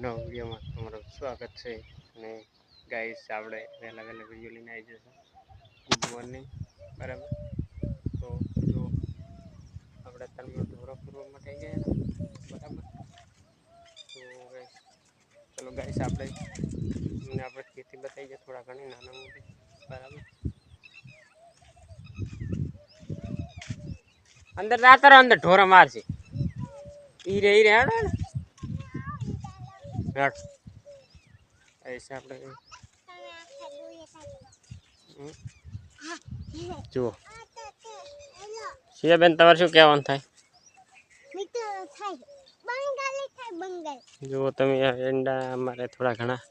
નવા વિડીયોમાં તમારું સ્વાગત છે. અને ગાઈસ આપણે વહેલા વહેલા વીડિયો લઈને આવી જશે. ગુડ મોર્નિંગ બરાબર? તો જો આપણે તમને ઢોરો પૂરવા માટે આવી ગયા બરાબર? તો ગાઈસ ચલો ગાઈસ આપણે તમને આપણે ખેતી બતાવી છે, થોડા ઘણી, નાના મોટી, બરાબર? અંદર જાતા રહો અંદર ઢોરા મારશે ઈ રે ઈ રે હેડો. ને એસે આપણે. જુઓ સિયાબેન તમારે શું કહેવાનું થાય? જુઓ તમે આ એંડા અમારે થોડા ઘણા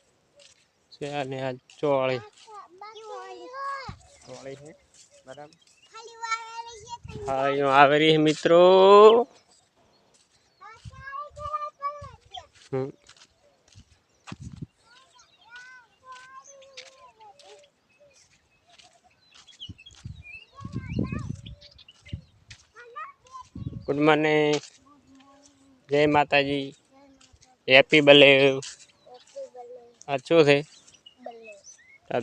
છે અને આ ચોળી. ચોળી છે બરાબર. હા આવેરી છે મિત્રો. હમ. ગુડ મોર્નિંગ જય માતાજી. હેપી બલેવ આ શું છે?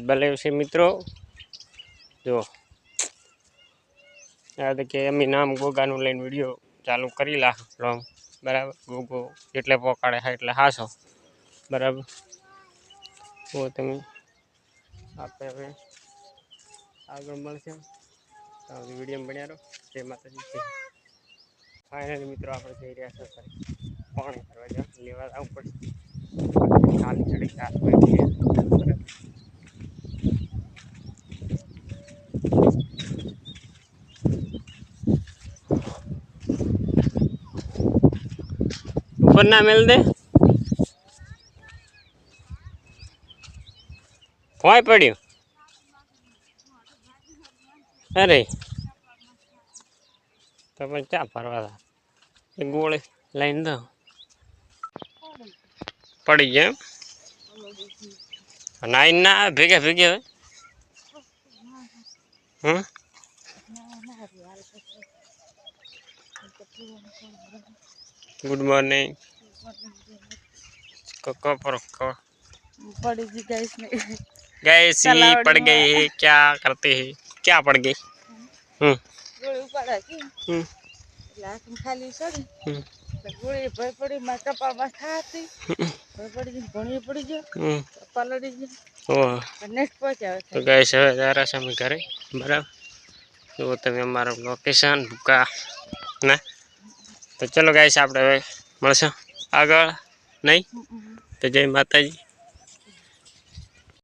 બલેવ છે મિત્રો. જો. તો કે અમે નામ ગોગાનું લઈને વીડિયો ચાલુ કરી લા લોંગ બરાબર? ગોગો એટલે પોકાડે હા એટલે હાસો. બરાબર? તો તમે. આપણે હવે આગળ મળશે. વીડિયો બન્યા રહો. જય માતાજી. ફાઇનલી મિત્રો આપણે જઈ રહ્યા છીએ સર પાણી કરવા જવા લેવા આવવું પડશે ખાલી ચડી ઉપર ના મેલ દે. કોઈ પડ્યું. અરે. તો પણ ચા ફરવા તા એ ગોળે લાઈન દો પડી ગયા એમ નાઈન ના આવે ભેગા ભેગા હવે હમ गुड मॉर्निंग को पर को पड़ी जी गैस में गैस ही चलावड़ी पड़ गई में। है क्या करते हैं क्या पड़ गई हम्म ગોળી હવે તારા સામે ઘરે. બરાબર? જુઓ તમે અમારું લોકેશન ભૂકા. ના? તો ચલો ગાઈસ આપણે હવે મળશું. આગળ નહીં? તો જય માતાજી.